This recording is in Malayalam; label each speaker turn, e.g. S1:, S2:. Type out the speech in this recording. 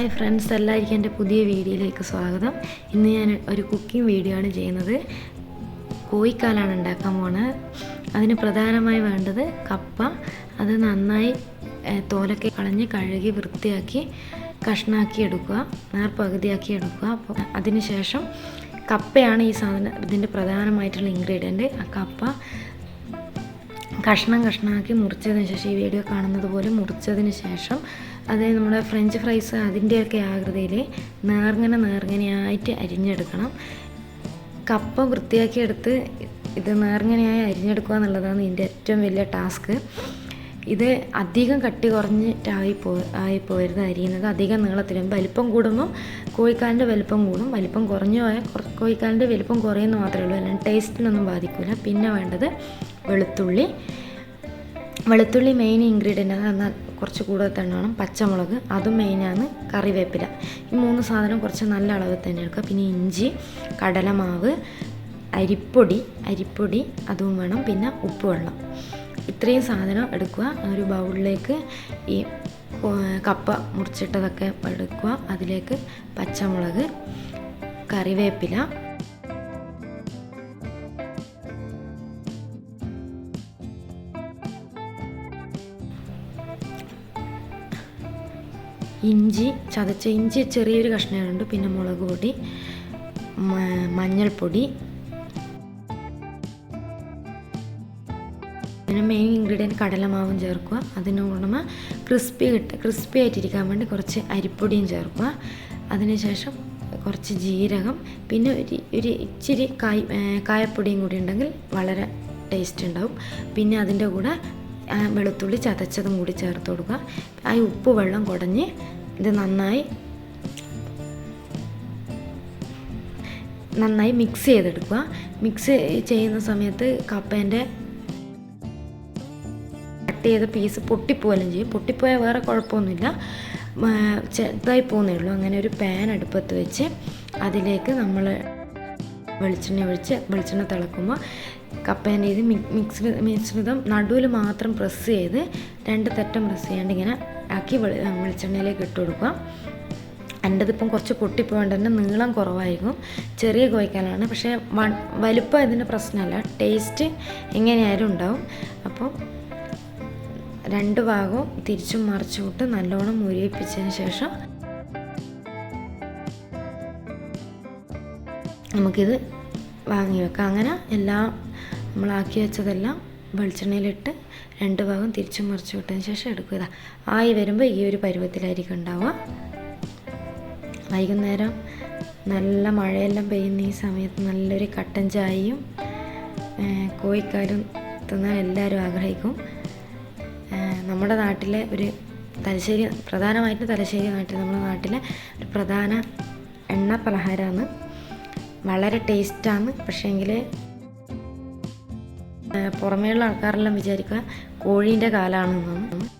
S1: ഹായ് ഫ്രണ്ട്സ് എല്ലാവർക്കും എന്റെ പുതിയ വീഡിയോയിലേക്ക് സ്വാഗതം. ഇന്ന് ഞാൻ ഒരു കുക്കിംഗ് വീഡിയോ ആണ് ചെയ്യുന്നത്. കോഴിക്കാലാണ് ഉണ്ടാക്കാൻ പോണത്. അതിന് പ്രധാനമായി വേണ്ടത് കപ്പ. അത് നന്നായി തോലൊക്കെ കളഞ്ഞ് കഴുകി വൃത്തിയാക്കി കഷ്ണാക്കി എടുക്കുക. നേർ പകുതിയാക്കി എടുക്കുക. അപ്പോൾ അതിനുശേഷം കപ്പയാണ് ഈ സാധനം ഇതിന്റെ പ്രധാനമായിട്ടുള്ള ഇൻഗ്രീഡിയന്റ് കപ്പ കഷ്ണം കഷ്ണമാക്കി മുറിച്ചതിന് ശേഷം ഈ വീഡിയോ കാണുന്നത് പോലെ മുറിച്ചതിന് ശേഷം അത് നമ്മുടെ ഫ്രഞ്ച് ഫ്രൈസ് അതിന്റെയൊക്കെ ആകൃതിയിൽ നേർങ്ങനെ നേർങ്ങനെയായിട്ട് അരിഞ്ഞെടുക്കണം. കപ്പ വൃത്തിയാക്കി എടുത്ത് ഇത് നേർങ്ങനെയായി അരിഞ്ഞെടുക്കുക എന്നുള്ളതാണ് ഇതിന്റെ ഏറ്റവും വലിയ ടാസ്ക്. ഇത് അധികം കട്ടി കുറഞ്ഞിട്ടായി പോ ആയി പോരുത് അരിയുന്നത് അധികം നീളത്തിലും വലിപ്പം കൂടുമ്പോൾ കോഴിക്കാലിന്റെ വലിപ്പം കൂടും. വലിപ്പം കുറഞ്ഞു പോയാൽ കോഴിക്കാലിന്റെ വലിപ്പം കുറയുന്നു മാത്രമേ ഉള്ളൂ. അല്ലാണ്ട് ടേസ്റ്റിനൊന്നും ബാധിക്കില്ല പിന്നെ വേണ്ടത് വെളുത്തുള്ളി. വെളുത്തുള്ളി മെയിൻ ഇൻഗ്രീഡിയന്റ് ആണ്. എന്നാൽ കുറച്ച് കൂടുതൽ തന്നെ വേണം. പച്ചമുളക്. അതും മെയിനാണ് കറിവേപ്പില. ഈ മൂന്ന് സാധനം കുറച്ച് നല്ല അളവിൽ തന്നെ എടുക്കുക. പിന്നെ ഇഞ്ചി കടലമാവ് അരിപ്പൊടി അരിപ്പൊടി അതും വേണം. പിന്നെ ഉപ്പ് വെള്ളം ഇത്രയും സാധനം എടുക്കുക. ഒരു ബൗളിലേക്ക് ഈ കപ്പ മുറിച്ചിട്ടതൊക്കെ എടുക്കുക. അതിലേക്ക് പച്ചമുളക് കറിവേപ്പില ഇഞ്ചി ചതച്ച ഇഞ്ചി ചെറിയൊരു കഷ്ണമുണ്ട് പിന്നെ മുളക് പൊടി മഞ്ഞൾപ്പൊടി പിന്നെ മെയിൻ ഇൻഗ്രീഡിയന്റ് കടലമാവും ചേർക്കുക. അതിന് പുറമെ ക്രിസ്പി കിട്ട ക്രിസ്പി ആയിട്ടിരിക്കാൻ വേണ്ടി കുറച്ച് അരിപ്പൊടിയും ചേർക്കുക. അതിനുശേഷം കുറച്ച് ജീരകം പിന്നെ ഒരു ഒരു ഇച്ചിരി കായ് കായപ്പൊടിയും കൂടി ഉണ്ടെങ്കിൽ വളരെ ടേസ്റ്റ് ഉണ്ടാവും. പിന്നെ അതിന്റെ കൂടെ വെളുത്തുള്ളി ചതച്ചതും കൂടി ചേർത്ത് കൊടുക്കുക. ആ ഉപ്പ് വെള്ളം കുടഞ്ഞ് ഇത് നന്നായി നന്നായി മിക്സ് ചെയ്തെടുക്കുക. മിക്സ് ചെയ്യുന്ന സമയത്ത് കപ്പേന്റെ കട്ട് ചെയ്ത പീസ് പൊട്ടിപ്പോലും ചെയ്യും. പൊട്ടിപ്പോയാൽ വേറെ കുഴപ്പമൊന്നുമില്ല. ചെറുതായി പോകുന്നേ ഉള്ളൂ. അങ്ങനെ ഒരു പാൻ അടുപ്പത്ത് വെച്ച് അതിലേക്ക് നമ്മൾ വെളിച്ചെണ്ണ ഒഴിച്ച് വെളിച്ചെണ്ണ തിളക്കുമ്പോൾ കപ്പേന്റെ ഇത് മിക്സ് മിശ്രിതം നടുവിൽ മാത്രം പ്രസ് ചെയ്ത് രണ്ട് തെറ്റം പ്രസ് ചെയ്യാണ്ട് ഇങ്ങനെ ആക്കി വെളി- വെളിച്ചെണ്ണയിലേക്ക് ഇട്ട് കൊടുക്കുക. എന്റെതിപ്പം കുറച്ച് പൊട്ടിപ്പോയോണ്ട് തന്നെ നീളം കുറവായിരിക്കും. ചെറിയ കോയിക്കാനാണ് പക്ഷേ വലുപ്പം ഇതിന്റെ പ്രശ്നമല്ല. ടേസ്റ്റ് എങ്ങനെയായാലും ഉണ്ടാവും. അപ്പോൾ രണ്ട് ഭാഗവും തിരിച്ചും മറിച്ചു വിട്ട് നല്ലോണം മുരിയിപ്പിച്ചതിന് ശേഷം നമുക്കിത് വാങ്ങി വെക്കാം. അങ്ങനെ എല്ലാം നമ്മളാക്കി വെച്ചതെല്ലാം വെളിച്ചെണ്ണയിലിട്ട് രണ്ട് ഭാഗം തിരിച്ചും മറിച്ചു വിട്ടതിന് ശേഷം എടുക്കുക ആയി വരുമ്പോൾ ഈ ഒരു പരുവത്തിലായിരിക്കും ഉണ്ടാവുക. വൈകുന്നേരം നല്ല മഴയെല്ലാം പെയ്യുന്ന ഈ സമയത്ത് നല്ലൊരു കട്ടൻ ചായയും കോഴിക്കാലും തിന്നാൻ എല്ലാവരും ആഗ്രഹിക്കും. നമ്മുടെ നാട്ടിലെ ഒരു തലശ്ശേരി പ്രധാനമായിട്ട് തലശ്ശേരി നാട്ടിൽ നമ്മുടെ നാട്ടിലെ ഒരു പ്രധാന എണ്ണ പലഹാരമാണ്. വളരെ ടേസ്റ്റാണ്. പക്ഷേങ്കിൽ പുറമേയുള്ള ആൾക്കാരെല്ലാം വിചാരിക്കുക കോഴീന്റെ കാലാണെന്നാണ്.